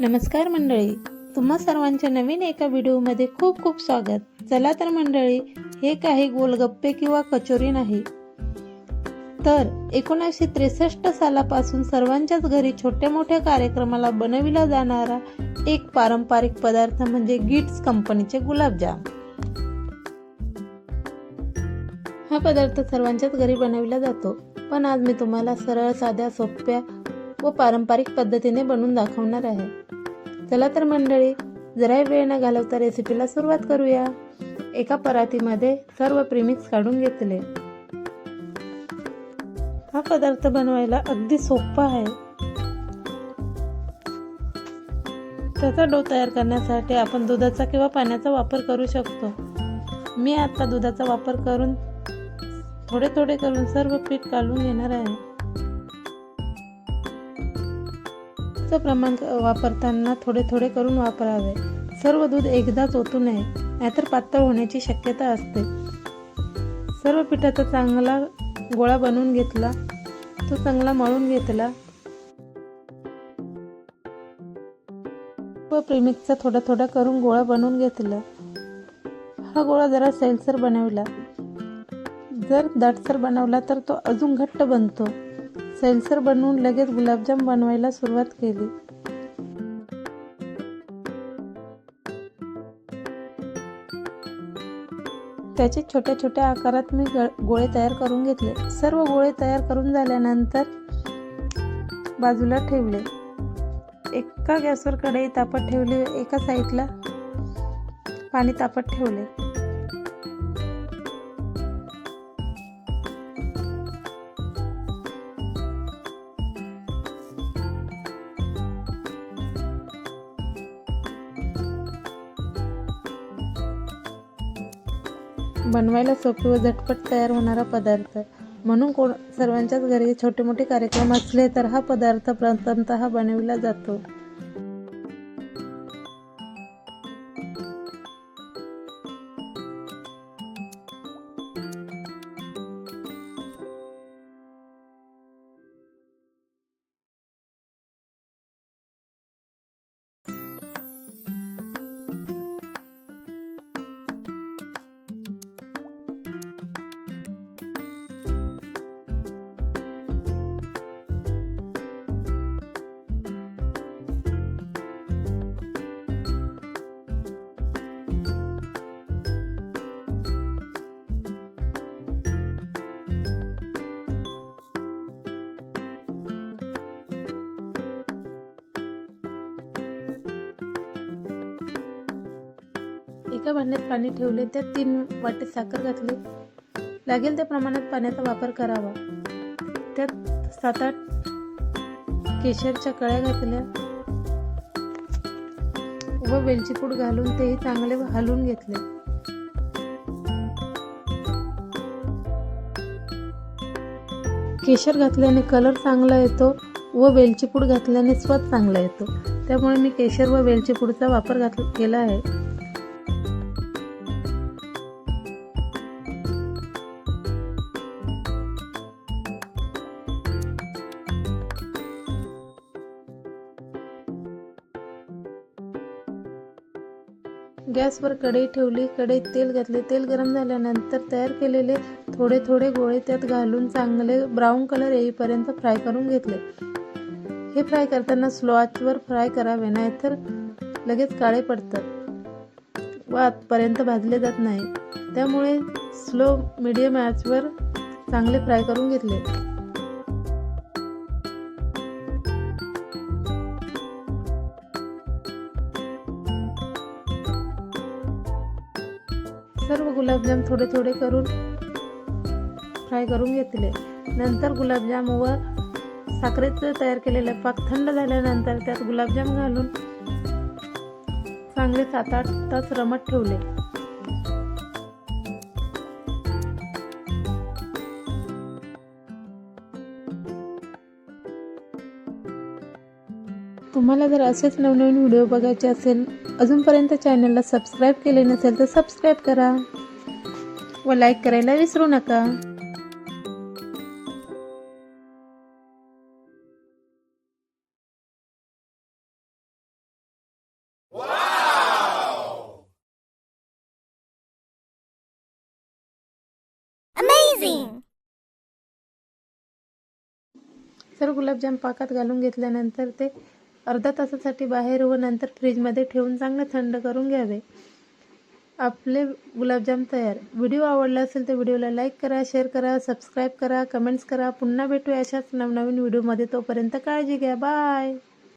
नमस्कार मंडळी. तुम्हा सर्वांच्या नवीन एका व्हिडिओमध्ये खूप खूप स्वागत. चला तर मंडळी हे काही गोलगप्पे किंवा कचोरी नाही. तर एकोणीसशे त्रेसष्ट सालापासून सर्वांच्याच घरी छोट्या मोठ्या कार्यक्रमाला बनविला जाणारा एक पारंपरिक पदार्थ म्हणजे गिट्स कंपनीचे गुलाबजाम. हा पदार्थ सर्वांच्याच घरी बनविला जातो. पण आज मी तुम्हाला सरळ साध्या सोप्या व पारंपरिक पद्धतीने बनवून दाखवणार आहे. चला तर मंडळी जरा वेळ न घालवता रेसिपीला सुरुवात करूया. एका परातीमध्ये सर्व प्रिमिक्स काढून घेतले. हा पदार्थ बनवायला अगदी सोपा आहे. त्याचा डो तयार करण्यासाठी आपण दुधाचा किंवा पाण्याचा वापर करू शकतो. मी आता दुधाचा वापर करून थोडे थोडे करून सर्व पीठ काढून घेणार आहे. चं प्रमाण वापरताना थोडे थोडे करून वापरावे. सर्व दूध एकदाच ओतू नये नाहीतर पातळ होण्याची शक्यता असते. सर्व पिठाचा चांगला गोळा बनवून घेतला तो चांगला मळून घेतला. व प्रेमिकचा थोडा थोडा करून गोळा बनवून घेतला. हा गोळा जरा सैलसर बनवला. जर दाटसर बनवला तर तो अजून घट्ट बनतो. सैलसर बनवून लगेच गुलाबजाम बनवायला सुरुवात केली. त्याचे छोट्या छोट्या आकारात मी गोळे तयार करून घेतले. सर्व गोळे तयार करून झाल्यानंतर बाजूला ठेवले. एका गॅसवर कढई तापत ठेवली एका साईडला पाणी तापत ठेवले. बनवायला सोपी व झटपट तयार होणारा पदार्थ. म्हणून कोण सर्वांच्याच घरी छोटे मोठे कार्यक्रम असले तर हा पदार्थ प्रथमतः बनविला जातो. एका भांड्यात पाणी ठेवले त्यात तीन वाटे साखर घातली. लागेल त्या प्रमाणात पाण्याचा वापर करावा. त्यात सात आठ केशरच्या कळ्या घातल्या व वेलचीपूड घालून तेही चांगले हलवून घेतले. केशर घातल्याने कलर चांगला येतो व वेलचीपूड घातल्याने स्वाद चांगला येतो. त्यामुळे मी केशर व वेलचीपूडचा वापर घात केला आहे. गॅसवर कढई ठेवली कढईत तेल घातले. तेल गरम झाल्यानंतर तयार केलेले थोडे थोडे गोळे त्यात घालून चांगले ब्राऊन कलर येईपर्यंत फ्राय करून घेतले. हे फ्राय करताना स्लो आचवर फ्राय करावे नाहीतर लगेच काळे पडतात व आतपर्यंत भाजले जात नाही. त्यामुळे स्लो मिडियम आचवर चांगले फ्राय करून घेतले. सर्व गुलाबजाम थोडे थोडे करून फ्राय करून घेतले. नंतर गुलाबजाम व साखरेचं तयार केलेलं पाक थंड झाल्यानंतर त्यात गुलाबजाम घालून चांगले सात आठ तास रमत ठेवले. तुम्हाला जर असेच नवनवीन व्हिडिओ बघायचे असेल अजूनपर्यंत चॅनलला सबस्क्राईब केले नसेल तर सबस्क्राईब करा. व लाईक करायला विसरू नका. सर गुलाबजाम पाकात घालून घेतल्यानंतर ते अर्धा तासासाठी बाहेर व नंतर फ्रीजमध्ये ठेवून चांगले थंड करून घ्यावे. आपले गुलाबजाम तयार. व्हिडिओ आवडला असेल तर व्हिडिओला लाईक करा शेअर करा सबस्क्राईब करा कमेंट्स करा. पुन्हा भेटूया अशाच नवनवीन व्हिडिओमध्ये. तोपर्यंत काळजी घ्या. बाय!